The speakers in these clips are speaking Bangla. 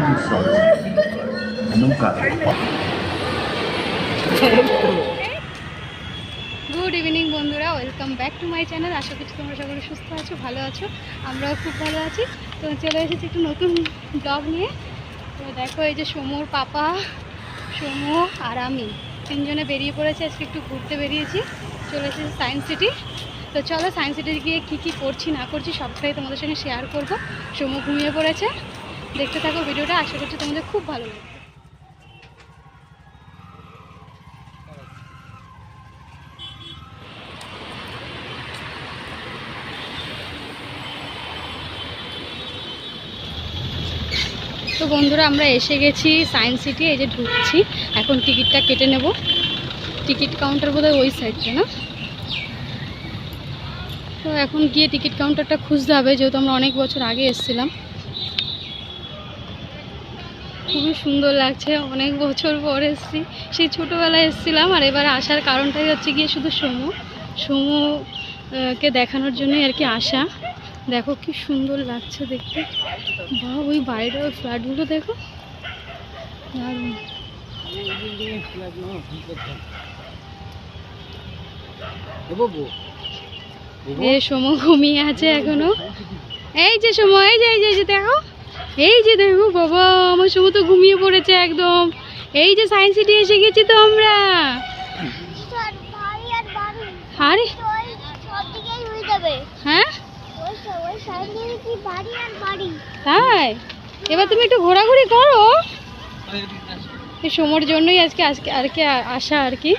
Sorte. Nunca. গুড ইভিনিং বন্ধুরা। Welcome back to my channel আশা করছি তোমরা সকলে সুস্থ আছো, ভালো আছো। আমরাও খুব ভালো আছি। তো চলে এসেছি একটু নতুন ব্লগ নিয়ে। তো দেখো, এই যে সমুর পাপা, সমু আর আমি তিনজনে বেরিয়ে পড়েছি। আজকে একটু ঘুরতে বেরিয়েছি। চলে এসেছি সায়েন্স সিটি তো চলো সায়েন্স সিটি গিয়ে কী কী করছি, না করছি, সবটাই তোমাদের সঙ্গে শেয়ার করব। সমু ঘুমিয়ে পড়েছে। দেখতে থাকো ভিডিওটা, আশা করছি তোমাদের খুব ভালো লাগবে। তো বন্ধুরা, আমরা এসে গেছি সায়েন্স সিটি, এই যে ঢুকছি। এখন টিকিটটা কেটে নেব। টিকিট কাউন্টার বোধহয় ওই সাইডটা, না? তো এখন গিয়ে টিকিট কাউন্টারটা খুঁজতে হবে, যেহেতু আমরা অনেক বছর আগে এসেছিলাম। খুবই সুন্দর লাগছে। অনেক বছর পর এসেছি। সেই ছোটোবেলায় এসেছিলাম আর এবার আসার কারণটাই হচ্ছে গিয়ে শুধু সমু। সমু কে দেখানোর জন্যই আর কি আসা। দেখো কি সুন্দর লাগছে দেখতে। বা ওই বাইরের ওই ফ্ল্যাটগুলো দেখো। এ সময় ঘুমিয়ে আছে এখনও। এই যে সময় এই যে এই যে, দেখো। এই যে দেখো বাবা, আমার সময় তো ঘুমিয়ে পড়েছে একদম। এই যে সায়েন্স সিটি এসে গেছি তো আমরা আরে। হ্যাঁ? তাই? এবার তুমি একটু ঘোরাঘুরি করো। সময়ের জন্যই আজকে আজকে আর কি আসা আর কি।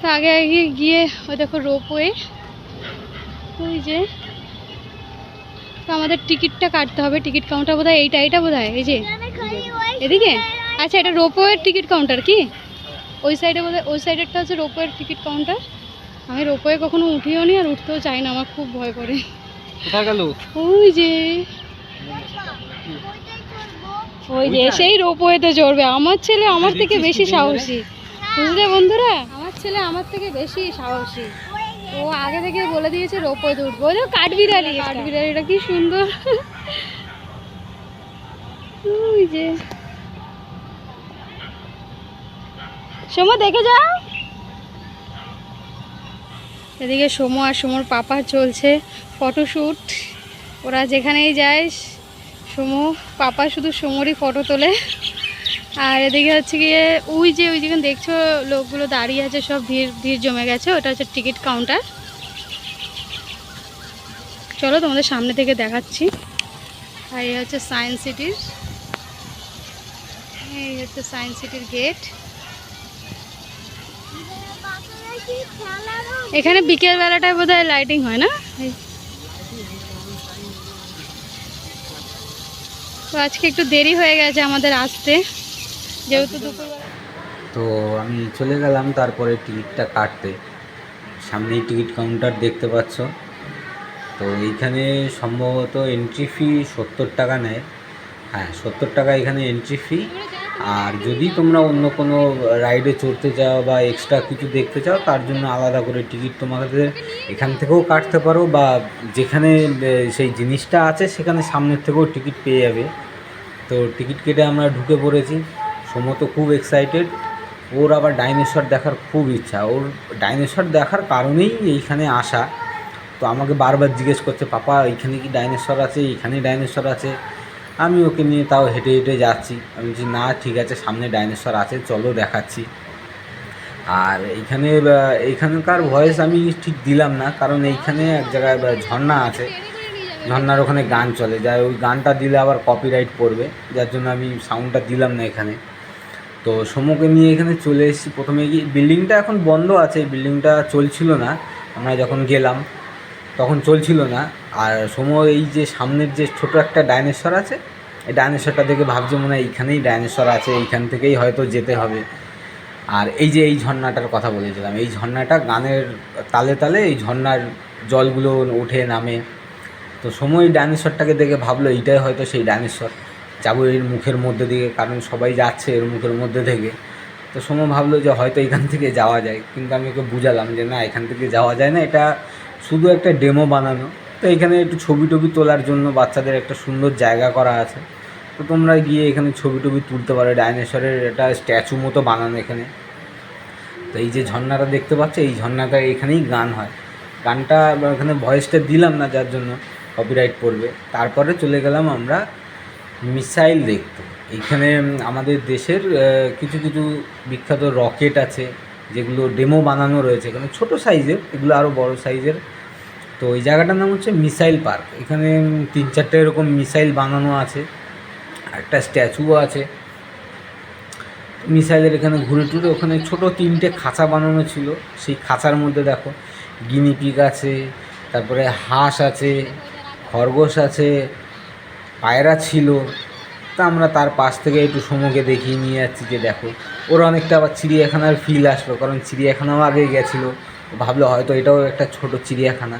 তো আগে আগে গিয়ে ওই দেখো রোপওয়ে ওই যে। তো আমাদের টিকিটটা কাটতে হবে টিকিট কাউন্টার বোধ হয় এইটা এইটা বোধ হয় এই যে। এদিকে? আচ্ছা এটা রোপওয়ের টিকিট কাউন্টার কি? ওই সাইডে বোধ ওই সাইডেরটা হচ্ছে রোপওয়ের টিকিট কাউন্টার আমি রোপওয়ে কখনো উঠিও নি আর উঠতেও চাই না আমার খুব ভয় করে। ওই যে। ওই যে সেই রোপওয়েতে চড়বে। আমার ছেলে আমার থেকে বেশি সাহসী। বুঝলে বন্ধুরা? আমার ছেলে আমার থেকে বেশি সাহসী। ও আগে থেকে বলে দিয়েছে রোপওয়েতে উঠবো ওই কাঠবিড়ালি, কাঠবিড়ালিটা কি সুন্দর। ওই যে। সোমা, দেখে যাও। এদিকে সোমো আর সোমোর পাপা চলছে ফটোশ্যুট। ওরা যেখানেই যায়, সোমো, পাপা শুধু সোমোরই ফটো তোলে। আর এদিকে হচ্ছে গিয়ে, ওই যে ওই যেখানে দেখছ লোকগুলো দাঁড়িয়ে আছে, সব ভিড় ভিড় জমে গেছে, ওটা হচ্ছে টিকিট কাউন্টার। চলো তোমাদের সামনে থেকে দেখাচ্ছি। আর এই হচ্ছে সায়েন্স সিটির, এই হচ্ছে সায়েন্স সিটির গেট। এখানে বিকেল বেলাটায় বোধ লাইটিং হয় না। তো আজকে একটু দেরি হয়ে গেছে আমাদের আসতে। যেহেতু দুপুরবেলা। তো আমি চলে গেলাম তারপরে টিকিটটা কাটতে। সামনেই টিকিট কাউন্টার দেখতে পাচ্ছ। তো এইখানে সম্ভবত এন্ট্রি ফি সত্তর টাকা নেয়। হ্যাঁ সত্তর টাকা এখানে এন্ট্রি ফি আর যদি তোমরা অন্য কোনো রাইডে চড়তে চাও বা এক্সট্রা কিছু দেখতে চাও তার জন্য আলাদা করে টিকিট তোমাদের এখান থেকেও কাটতে পারো বা যেখানে সেই জিনিসটা আছে সেখানে সামনের থেকেও টিকিট পেয়ে যাবে। তো টিকিট কেটে আমরা ঢুকে পড়েছি। সমত খুব এক্সাইটেড ওর আবার ডাইনোসর দেখার খুব ইচ্ছা। ওর ডাইনোসর দেখার কারণেই এইখানে আসা। তো আমাকে বারবার জিজ্ঞেস করছে, পাপা, এইখানে কি ডাইনোসর আছে? এইখানে ডাইনোসর আছে? আমি ওকে নিয়ে তাও হেঁটে হেঁটে যাচ্ছি। আমি বলছি, না, ঠিক আছে, সামনে ডাইনোসর আছে, চলো দেখাচ্ছি। আর এইখানে, এইখানকার ভয়েস আমি ঠিক দিলাম না, কারণ এইখানে এক জায়গায় ঝর্ণা আছে। ঝর্ণার ওখানে গান চলে। যায় ওই গানটা দিলে আবার কপিরাইট পড়বে। যার জন্য আমি সাউন্ডটা দিলাম না এখানে। তো সমুকে নিয়ে এখানে চলে এসেছি। প্রথমে গিয়ে বিল্ডিংটা এখন বন্ধ আছে, বিল্ডিংটা চলছিল না। আমরা যখন গেলাম, তখন চলছিল না। আর সময় এই যে সামনের যে ছোট একটা ডাইনোসর আছে, এই ডাইনোসরটা দেখে ভাবছে মনে হয় এইখানেই ডাইনোসর আছে, এইখান থেকেই হয়তো যেতে হবে। আর এই যে এই ঝর্ণাটার কথা বলেছিলাম, এই ঝর্ণাটা গানের তালে তালে এই ঝর্ণার জলগুলো ওঠে নামে। তো সময় ডাইনোসরটাকে দেখে ভাবলো, এইটাই হয়তো সেই ডাইনোসর। যাব এর মুখের মধ্যে দিয়ে, কারণ সবাই যাচ্ছে এর মুখের মধ্যে থেকে। তো সময় ভাবলো যে হয়তো এখান থেকে যাওয়া যায়, কিন্তু আমি ওকে বুঝালাম যে না, এখান থেকে যাওয়া যায় না, এটা শুধু একটা ডেমো বানানো। তো এখানে একটু ছবি টবি তোলার জন্য বাচ্চাদের একটা সুন্দর জায়গা করা আছে। তো তোমরা গিয়ে এখানে ছবি টবি তুলতে পারো, ডাইনোসরের একটা স্ট্যাচু মতো বানানো এখানে। তো এই যে ঝর্ণাটা দেখতে পাচ্ছ, এই ঝর্ণাটা এখানেই গান হয়। গানটা এখানে ভয়েসটা দিলাম না, যার জন্য কপিরাইট পড়বে। তারপরে চলে গেলাম আমরা মিসাইল দেখতে। এইখানে উম, আমাদের দেশের কিছু কিছু বিখ্যাত রকেট আছে যেগুলো ডেমো বানানো রয়েছে। এখানে ছোট সাইজের এগুলো আরও বড় সাইজের। তো এই জায়গাটার নাম হচ্ছে মিসাইল পার্ক। এখানে তিন চারটে এরকম মিসাইল বানানো আছে একটা স্ট্যাচুও আছে। মিসাইলের এখানে ঘুরে টুরে ওখানে ছোট তিনটে খাঁচা বানানো ছিল। সেই খাঁচার মধ্যে দেখো গিনিপিগ আছে তারপরে হাঁস আছে খরগোশ আছে পায়রা ছিল। তা আমরা তার পাশ থেকে একটু সমুখে দেখিয়ে নিয়ে যাচ্ছি যে দেখো, ওর অনেকটা আবার চিড়িয়াখানার ফিল আসলো, কারণ চিড়িয়াখানাও আগে গেছিল। ভাবলো হয়তো এটাও একটা ছোট চিড়িয়াখানা।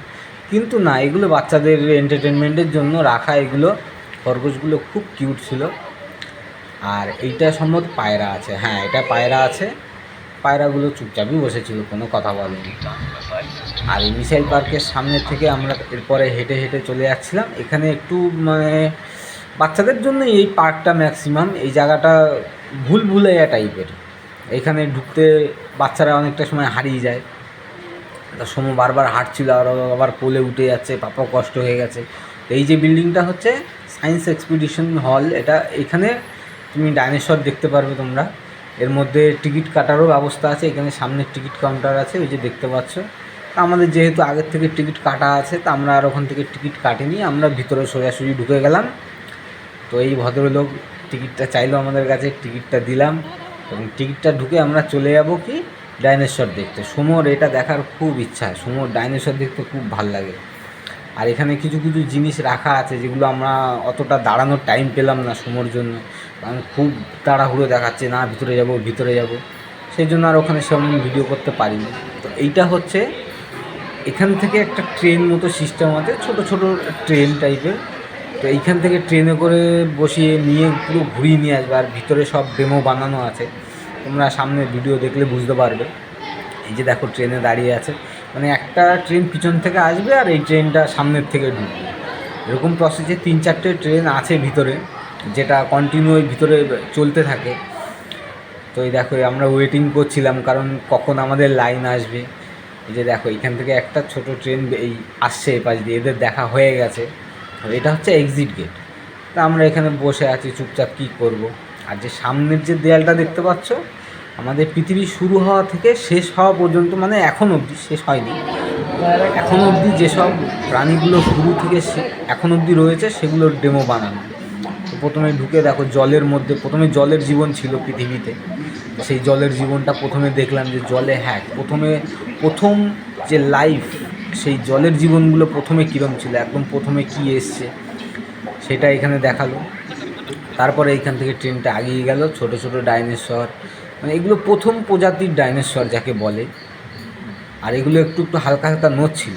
কিন্তু না, এগুলো বাচ্চাদের এন্টারটেনমেন্টের জন্য রাখা এগুলো, খরগোশগুলো খুব কিউট ছিল। আর এইটা সম্ভবত পায়রা আছে। হ্যাঁ এটা পায়রা আছে। পায়রাগুলো চুপচাপই বসেছিল, কোনো কথা বলেনি। আর এই মিসাইল পার্কের সামনে থেকে আমরা এরপরে হেঁটে হেঁটে চলে যাচ্ছিলাম। এখানে একটু মানে বাচ্চাদের জন্য এই পার্কটা ম্যাক্সিমাম, এই জায়গাটা ভুল ভুলাইয়া টাইপের। এখানে ঢুকতে বাচ্চারা অনেকটা সময় হারিয়ে যায়। তা সময় বারবার হাঁটছিল, আর আবার কোলে উঠে যাচ্ছে পাপা কষ্ট হয়ে গেছে। এই যে বিল্ডিংটা হচ্ছে সায়েন্স এক্সপিডিশন হল, এটা এখানে তুমি ডাইনোসর দেখতে পারবে তোমরা। এর মধ্যে টিকিট কাটারও ব্যবস্থা আছে, এখানে সামনে টিকিট কাউন্টার আছে, ওই যে দেখতে পাচ্ছ। আমাদের যেহেতু আগের থেকে টিকিট কাটা আছে, তা আমরা আর ওখান থেকে টিকিট কাটিনি, আমরা ভিতরে সোজাসুজি ঢুকে গেলাম। তো এই ভদ্রলোক টিকিটটা চাইলো আমাদের কাছে, টিকিটটা দিলাম এবং টিকিটটা ঢুকে আমরা চলে যাব কি ডাইনোসর দেখতে। সুমোর এটা দেখার খুব ইচ্ছা, সুমোর ডাইনোসর দেখতে খুব ভালো লাগে। আর এখানে কিছু কিছু জিনিস রাখা আছে যেগুলো আমরা অতটা দাঁড়ানোর টাইম পেলাম না সুমোর জন্য। কারণ খুব তাড়াহুড়ো দেখাচ্ছে, না ভিতরে যাব ভিতরে যাব। সেই জন্য আর ওখানে সেরকম ভিডিও করতে পারিনি। তো এইটা হচ্ছে, এখান থেকে একটা ট্রেন মতো সিস্টেম আছে, ছোট ছোট ট্রেন টাইপের তো এইখান থেকে ট্রেনে করে বসিয়ে নিয়ে পুরো ঘুরিয়ে নিয়ে আসবে। আর ভিতরে সব ডেমো বানানো আছে। তোমরা সামনে ভিডিও দেখলে বুঝতে পারবে। এই যে দেখো ট্রেনে দাঁড়িয়ে আছে। মানে একটা ট্রেন পিছন থেকে আসবে আর এই ট্রেনটা সামনের থেকে ঢুকবে। এরকম প্রসেসে তিন চারটে ট্রেন আছে ভিতরে, যেটা কন্টিনিউ ভিতরে চলতে থাকে। তো এই দেখো, আমরা ওয়েটিং করছিলাম কারণ কখন আমাদের লাইন আসবে। এই যে দেখো, এখান থেকে একটা ছোট ট্রেন এই আসছে এই পাশ দিয়ে, এদের দেখা হয়ে গেছে। এটা হচ্ছে এক্সিট গেট তা আমরা এখানে বসে আছি, চুপচাপ কী করব? আর যে সামনের যে দেয়ালটা দেখতে পাচ্ছ আমাদের পৃথিবী শুরু হওয়া থেকে শেষ হওয়া পর্যন্ত মানে এখন অবধি শেষ হয়নি। এখন অবধি যেসব প্রাণীগুলো শুরু থেকে এখন অবধি রয়েছে, সেগুলোর ডেমো বানানো। তো প্রথমে ঢুকে দেখো জলের মধ্যে, প্রথমে জলের জীবন ছিল পৃথিবীতে। সেই জলের জীবনটা প্রথমে দেখলাম যে জলে হ্যাঁ প্রথমে, প্রথম যে লাইফ সেই জলের জীবনগুলো প্রথমে কীরম ছিল, একদম প্রথমে কী এসছে, সেটা এখানে দেখাল। তারপরে এইখান থেকে ট্রেনটা আগিয়ে গেল, ছোট ছোট ডাইনোসর মানে এগুলো প্রথম প্রজাতির ডাইনোসর যাকে বলে। আর এগুলো একটু একটু হালকা হালকা নড়ছিল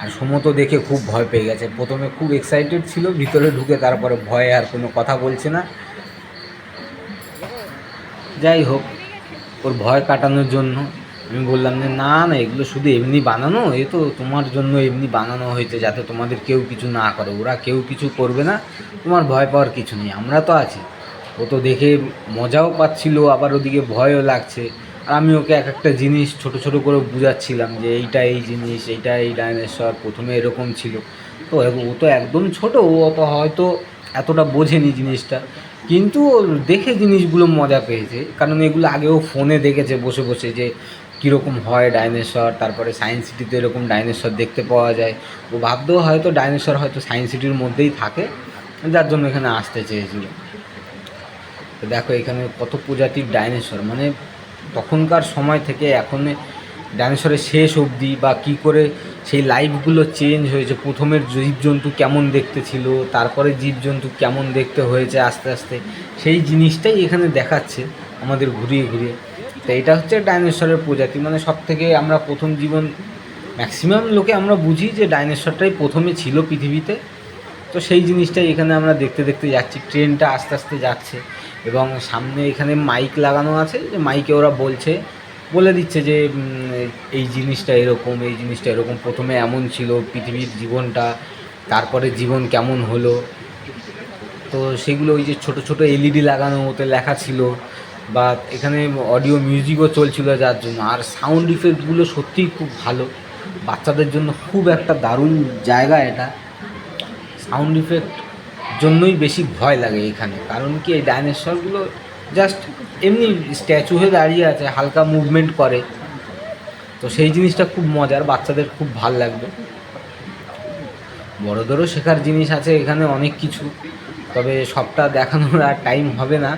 আর সমতো দেখে খুব ভয় পেয়ে গেছে। প্রথমে খুব এক্সাইটেড ছিল, ভিতরে ঢুকে তারপরে ভয়ে আর কোনো কথা বলছে না। যাই হোক, ওর ভয় কাটানোর জন্য আমি বললাম যে, না না, এগুলো শুধু এমনি বানানো, এ তো তোমার জন্য এমনি বানানো হয়েছে যাতে তোমাদের কেউ কিছু না করে। ওরা কেউ কিছু করবে না, তোমার ভয় পাওয়ার কিছু নেই। আমরা তো আছি। ও তো দেখে মজাও পাচ্ছিল, আবার ওদিকে ভয়ও লাগছে। আর আমি ওকে এক একটা জিনিস ছোট ছোট করে বুঝাচ্ছিলাম যে এইটা এই জিনিস, এইটা এই ডাইনোসর, প্রথমে এরকম ছিল। তো ও তো একদম ছোট, ও অত হয়তো এতটা বোঝেনি জিনিসটা। কিন্তু দেখে জিনিসগুলো মজা পেয়েছে, কারণ এগুলো আগেও ফোনে দেখেছে বসে বসে যে কীরকম হয় ডাইনোসর, তারপরে সায়েন্স সিটিতে এরকম ডাইনোসর দেখতে পাওয়া যায়। ও ভাবতেও হয়তো ডাইনোসর হয়তো সায়েন্স সিটির মধ্যেই থাকে, যার জন্য এখানে আসতে চেয়েছিল। তো দেখো এখানে কত প্রজাতির ডাইনোসর। মানে তখনকার সময় থেকে এখন ডাইনোসরের শেষ অবধি বা কি করে সেই লাইফগুলো চেঞ্জ হয়েছে। প্রথমের জীবজন্তু কেমন দেখতে ছিল, তারপরে জীবজন্তু কেমন দেখতে হয়েছে আস্তে আস্তে, সেই জিনিসটাই এখানে দেখাচ্ছে আমাদের ঘুরিয়ে ঘুরিয়ে। তো এটা হচ্ছে ডাইনোসরের প্রজাতি। মানে সব থেকে আমরা প্রথম জীবন ম্যাক্সিমাম লোকে আমরা বুঝি যে ডাইনোসরটাই প্রথমে ছিল পৃথিবীতে। তো সেই জিনিসটাই এখানে আমরা দেখতে দেখতে যাচ্ছি। ট্রেনটা আস্তে আস্তে যাচ্ছে এবং সামনে এখানে মাইক লাগানো আছে। যে মাইকে ওরা বলছে, বলে দিচ্ছে যে এই জিনিসটা এরকম, এই জিনিসটা এরকম। প্রথমে এমন ছিল পৃথিবীর জীবনটা, তারপরে জীবন কেমন হলো। তো সেগুলো ওই যে ছোট ছোট এলইডি লাগানো ওতে লেখা ছিল বা এখানে অডিও মিউজিকও চলছিল যার জন্য। আর সাউন্ড ইফেক্টগুলো সত্যিই খুব ভালো। বাচ্চাদের জন্য খুব একটা দারুণ জায়গা এটা। সাউন্ড ইফেক্ট জন্যই বেশি ভয় লাগে এখানে। কারণ কি, এই ডাইনোসরগুলো জাস্ট এমনি স্ট্যাচু হয়ে দাঁড়িয়ে আছে, হালকা মুভমেন্ট করে। তো সেই জিনিসটা খুব মজার, বাচ্চাদের খুব ভালো লাগবে। বড়দেরও শেখার জিনিস আছে এখানে অনেক কিছু, তবে সবটা দেখানোর আর টাইম হবে না।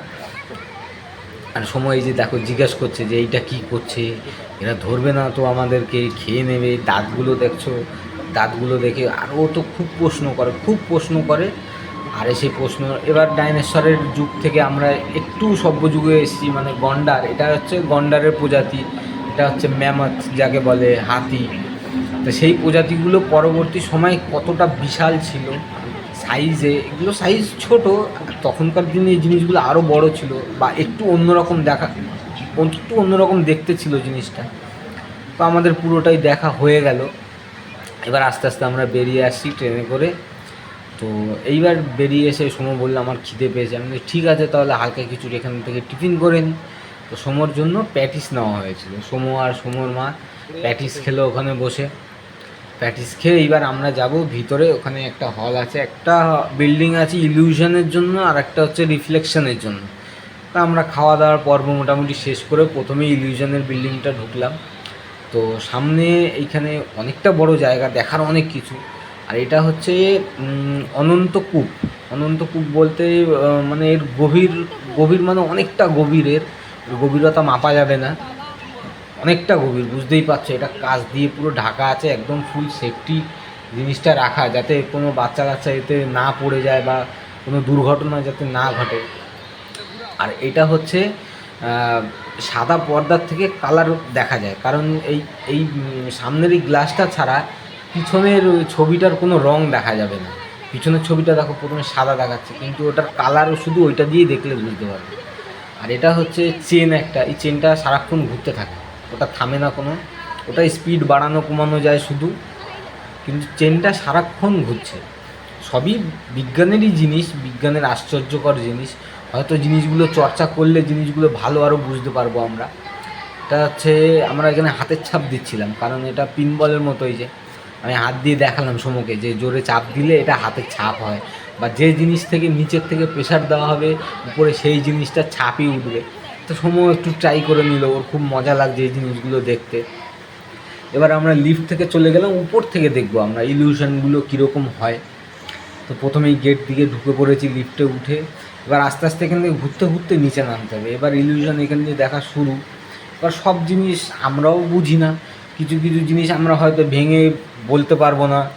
আর সময় যে দেখো, জিজ্ঞেস করছে যে এইটা কি করছে? এরা ধরবে না তো আমাদেরকে, খেয়ে নেবে, দাঁতগুলো দেখছ। দাঁতগুলো দেখে আর ও তো খুব প্রশ্ন করে, খুব প্রশ্ন করে। আর সেই প্রশ্ন, এবার ডাইনোসরের যুগ থেকে আমরা একটু সভ্য যুগে এসেছি মানে গন্ডার। এটা হচ্ছে গন্ডারের প্রজাতি, এটা হচ্ছে ম্যামথ যাকে বলে হাতি। তো সেই প্রজাতিগুলো পরবর্তী সময় কতটা বিশাল ছিল সাইজে এগুলো সাইজ ছোট, তখনকার দিনে এই জিনিসগুলো আরও বড় ছিল, বা একটু অন্যরকম দেখা, একটু অন্যরকম দেখতে ছিল জিনিসটা। তো আমাদের পুরোটাই দেখা হয়ে গেল। এবার আস্তে আস্তে আমরা বেরিয়ে আসছি ট্রেনে করে। তো এইবার বেরিয়ে এসে সোমো বলল, আমার খিদে পেয়েছে। আমি ঠিক আছে, তাহলে হালকা কিছু এখান থেকে টিফিন করে নিই তো সোমোর জন্য প্যাটিস নেওয়া হয়েছিল। সোমো আর সোমোর মা প্যাটিস খেলো ওখানে বসে। প্যাটিস খেয়ে এইবার আমরা যাব ভিতরে। ওখানে একটা হল আছে, একটা বিল্ডিং আছে ইলিউশনের জন্য আর একটা হচ্ছে রিফ্লেকশনের জন্য। তা আমরা খাওয়া দাওয়ার পর্ব মোটামুটি শেষ করে প্রথমে ইলিউশনের বিল্ডিংটা ঢুকলাম। তো সামনে এইখানে অনেকটা বড় জায়গা, দেখার অনেক কিছু। আর এটা হচ্ছে অনন্তকূপ। অনন্তকূপ বলতে মানে এর গভীর গভীর মানে অনেকটা গভীরের গভীরতা মাপা যাবে না। অনেকটা গভীর, বুঝতেই পারছ। এটা কাজ দিয়ে পুরো ঢাকা আছে, একদম ফুল সেফটি জিনিসটা রাখা, যাতে কোনো বাচ্চা কাচ্চা এতে না পড়ে যায় বা কোনো দুর্ঘটনা যাতে না ঘটে। আর এটা হচ্ছে সাদা পর্দার থেকে কালার দেখা যায়। কারণ এই এই সামনের এই গ্লাসটা ছাড়া পিছনের ছবিটার কোনো রং দেখা যাবে না। পিছনের ছবিটা দেখো, প্রথমে সাদা দেখাচ্ছে, কিন্তু ওটার কালারও শুধু ওইটা দিয়েই দেখলে বুঝতে পারবে। আর এটা হচ্ছে চেন একটা, এই চেনটা সারাক্ষণ ঘুরতে থাকে। ওটা থামে না কোনো, ওটা স্পিড বাড়ানো, কমানো যায় শুধু। কিন্তু চেনটা সারাক্ষণ ঘুরছে। সবই বিজ্ঞানেরই জিনিস, বিজ্ঞানের আশ্চর্যকর জিনিস। হয়তো জিনিসগুলো চর্চা করলে জিনিসগুলো ভালো আরও বুঝতে পারব আমরা। এটা হচ্ছে, আমরা এখানে হাতের ছাপ দিচ্ছিলাম, কারণ এটা পিনবলের মতোই যে। আমি হাত দিয়ে দেখালাম সমকে, যে জোরে চাপ দিলে এটা হাতের ছাপ হয়। বা যে জিনিস থেকে নিচের থেকে প্রেশার দেওয়া হবে, উপরে সেই জিনিসটা ছাপই উঠবে। তো সময় একটু ট্রাই করে নিল, ওর খুব মজা লাগছে এই জিনিসগুলো দেখতে। এবার আমরা লিফট থেকে চলে গেলাম, উপর থেকে দেখব আমরা ইলিউশনগুলো কীরকম হয়। তো প্রথমেই গেট দিকে ঢুকে পড়েছি লিফটে উঠে। এবার আস্তে আস্তে এখান থেকে ঘুরতে ঘুরতে নিচে নামতে হবে। এবার ইলিউশন এখান দিয়ে দেখা শুরু, এবার সব জিনিস আমরাও বুঝি না। কিছু কিছু জিনিস আমরা হয়তো ভেঙে বলতে পারব না।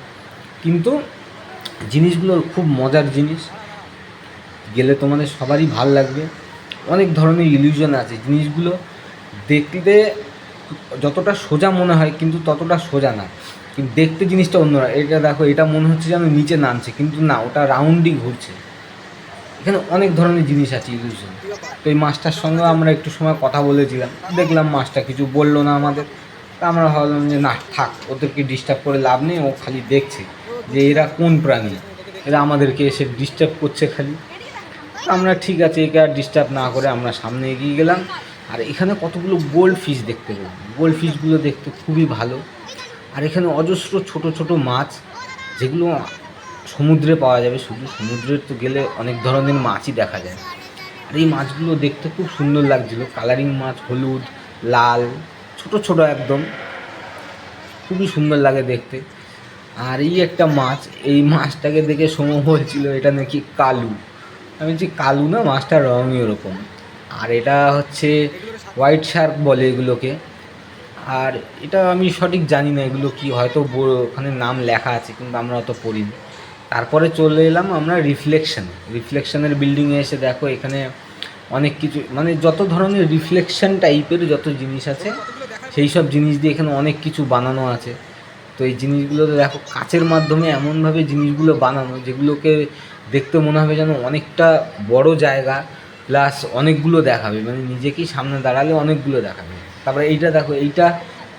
কিন্তু জিনিসগুলো খুব মজার জিনিস। গেলে তোমাদের সবারই ভালো লাগবে। অনেক ধরনের ইলিউশন আছে। জিনিসগুলো দেখতে যতটা সোজা মনে হয়, কিন্তু ততটা সোজা না। কিন্তু দেখতে জিনিসটা অন্যরা এটা দেখো, এটা মনে হচ্ছে যেন নিচে নামছে, কিন্তু না, ওটা রাউন্ডই ঘুরছে। এখানে অনেক ধরনের জিনিস আছে ইলিউশন তো এই মাছটার সঙ্গে আমরা একটু সময় কথা বলেছিলাম। দেখলাম মাছটা কিছু বলল না আমাদের। তা আমরা ভাবলাম যে, না, থাক, ওদেরকে ডিস্টার্ব করে লাভ নেই, ও খালি দেখছে যে এরা কোন প্রাণী। এরা আমাদেরকে এসে ডিস্টার্ব করছে খালি। আমরা, ঠিক আছে, একে আর ডিস্টার্ব না করে আমরা সামনে এগিয়ে গেলাম। আর এখানে কতগুলো গোল্ড ফিশ দেখতে পেলাম। গোল্ড ফিশগুলো দেখতে খুবই ভালো। আর এখানে অজস্র ছোট ছোট মাছ, যেগুলো সমুদ্রে পাওয়া যাবে শুধু। সমুদ্রের তো গেলে অনেক ধরনের মাছই দেখা যায়। আর এই মাছগুলো দেখতে খুব সুন্দর লাগছিল। কালারিং মাছ, হলুদ, লাল, ছোট ছোট একদম। খুবই সুন্দর লাগে দেখতে। আর এই একটা মাছ, এই মাছটাকে দেখে সোম বলছিল, এটা নাকি কালু? আমি বলছি, কালু না মাছটার রঙই ওরকম। আর এটা হচ্ছে হোয়াইট শার্ক বলে এগুলোকে। আর এটা আমি সঠিক জানি না এগুলো কি, হয়তো ওখানে নাম লেখা আছে, কিন্তু আমরা অত পড়িনি। তারপরে চলে এলাম আমরা রিফ্লেকশন রিফ্লেকশনের বিল্ডিংয়ে এসে দেখো এখানে অনেক কিছু মানে যত ধরনের রিফ্লেকশন টাইপের যত জিনিস আছে, সেই সব জিনিস দিয়ে এখানে অনেক কিছু বানানো আছে। তো এই জিনিসগুলো দেখো কাচের মাধ্যমে এমনভাবে জিনিসগুলো বানানো, যেগুলোকে দেখতে মনে হবে যেন অনেকটা বড় জায়গা প্লাস অনেকগুলো দেখাবে। মানে নিজেকেই সামনে দাঁড়ালে অনেকগুলো দেখাবে। তারপরে এইটা দেখো, এইটা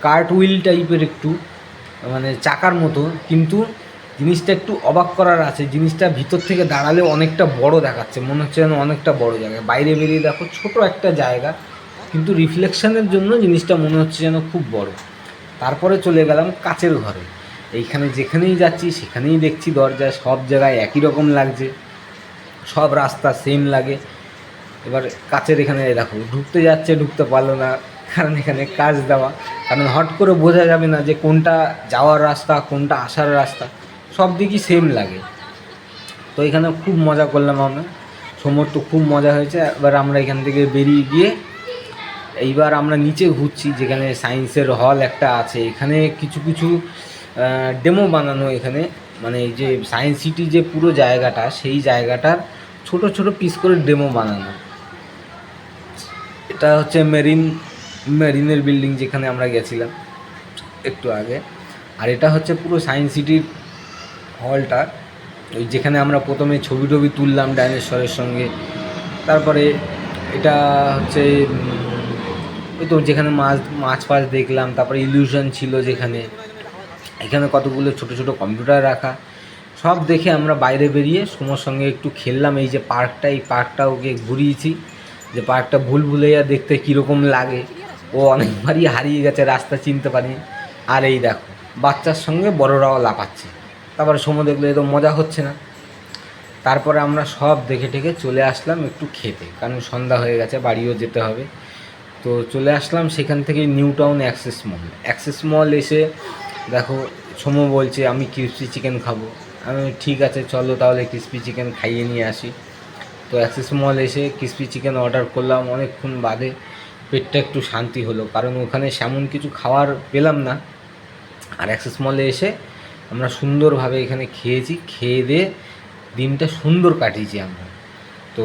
কার্ট হুইল টাইপের একটু মানে চাকার মতো, কিন্তু জিনিসটা একটু অবাক করার আছে, জিনিসটা ভিতর থেকে দাঁড়ালে অনেকটা বড় দেখাচ্ছে, মনে হচ্ছে যেন অনেকটা বড় জায়গা। বাইরে বেরিয়ে দেখো, ছোট একটা জায়গা, কিন্তু রিফ্লেকশনের জন্য জিনিসটা মনে হচ্ছে যেন খুব বড়। তারপরে চলে গেলাম কাচের ঘরে। এইখানে যেখানেই যাচ্ছি, সেখানেই দেখছি দরজা, সব জায়গায় একই রকম লাগছে। সব রাস্তা সেম লাগে। এবার কাচের এখানে দেখো, ঢুকতে যাচ্ছে, ঢুকতে পারল না, কারণ এখানে কাজ দেওয়া। কারণ হট করে বোঝা যাবে না যে কোনটা যাওয়ার রাস্তা, কোনটা আসার রাস্তা। সব দিকই সেম লাগে। তো এখানে খুব মজা করলাম আমরা। সমর তো খুব মজা হয়েছে। এবার আমরা এখান থেকে বেরিয়ে গিয়ে এইবার আমরা নিচে ঘুরছি, যেখানে সায়েন্সের হল একটা আছে। এখানে কিছু কিছু ডেমো বানানো এখানে। মানে এই যে সায়েন্স সিটি যে পুরো জায়গাটা, সেই জায়গাটার ছোট ছোট পিস করে ডেমো বানানো। এটা হচ্ছে মেরিন মেরিনের বিল্ডিং যেখানে আমরা গেছিলাম একটু আগে। আর এটা হচ্ছে পুরো সায়েন্স সিটির হলটা ওই যেখানে আমরা প্রথমে ছবি টবি তুললাম ডাইনোসরের সঙ্গে। তারপরে এটা হচ্ছে ওই তো যেখানে মাছ মাছ ফাছ দেখলাম, তারপরে ইলিউশন ছিল যেখানে। এখানে কতগুলো ছোট ছোট কম্পিউটার রাখা। সব দেখে আমরা বাইরে বেরিয়ে সমর সঙ্গে একটু খেললাম। এই যে পার্কটা, এই পার্কটা ওকে ঘুরিয়েছি যে পার্কটা ভুল ভুলেইয়া দেখতে কীরকম লাগে। ও অনেকবারই হারিয়ে গেছে, রাস্তা চিনতে পারি আর এই দেখো, বাচ্চার সঙ্গে বড়রাও লাফাচ্ছে। তারপরে সময় দেখলে এত মজা হচ্ছে না। তারপরে আমরা সব দেখে টেকে চলে আসলাম একটু খেতে, কারণ সন্ধ্যা হয়ে গেছে, বাড়িও যেতে হবে। তো চলে আসলাম সেখান থেকে New Town Axis mall. Axis mall এসে দেখো, সোম বলছে, আমি ক্রিসপি চিকেন খাব। আমি, ঠিক আছে, চলো তাহলে ক্রিসপি চিকেন খাইয়ে নিয়ে আসি। তো অ্যাক্সেস মল এসে ক্রিসপি চিকেন অর্ডার করলাম, অনেকক্ষণ বাদে পেটটা একটু শান্তি হলো, কারণ ওখানে সেমন কিছু খাওয়ার পেলাম না। আর অ্যাক্সেস মলে এসে আমরা সুন্দরভাবে এখানে খেয়েছি, খেয়ে দিয়ে দিনটা সুন্দর কাটিয়েছি আমরা। তো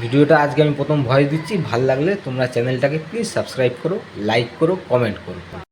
ভিডিওটা আজকে আমি প্রথম ভয়েস দিচ্ছি, ভালো লাগলে তোমরা চ্যানেলটাকে প্লিজ সাবস্ক্রাইব করো, লাইক করো, কমেন্ট করো।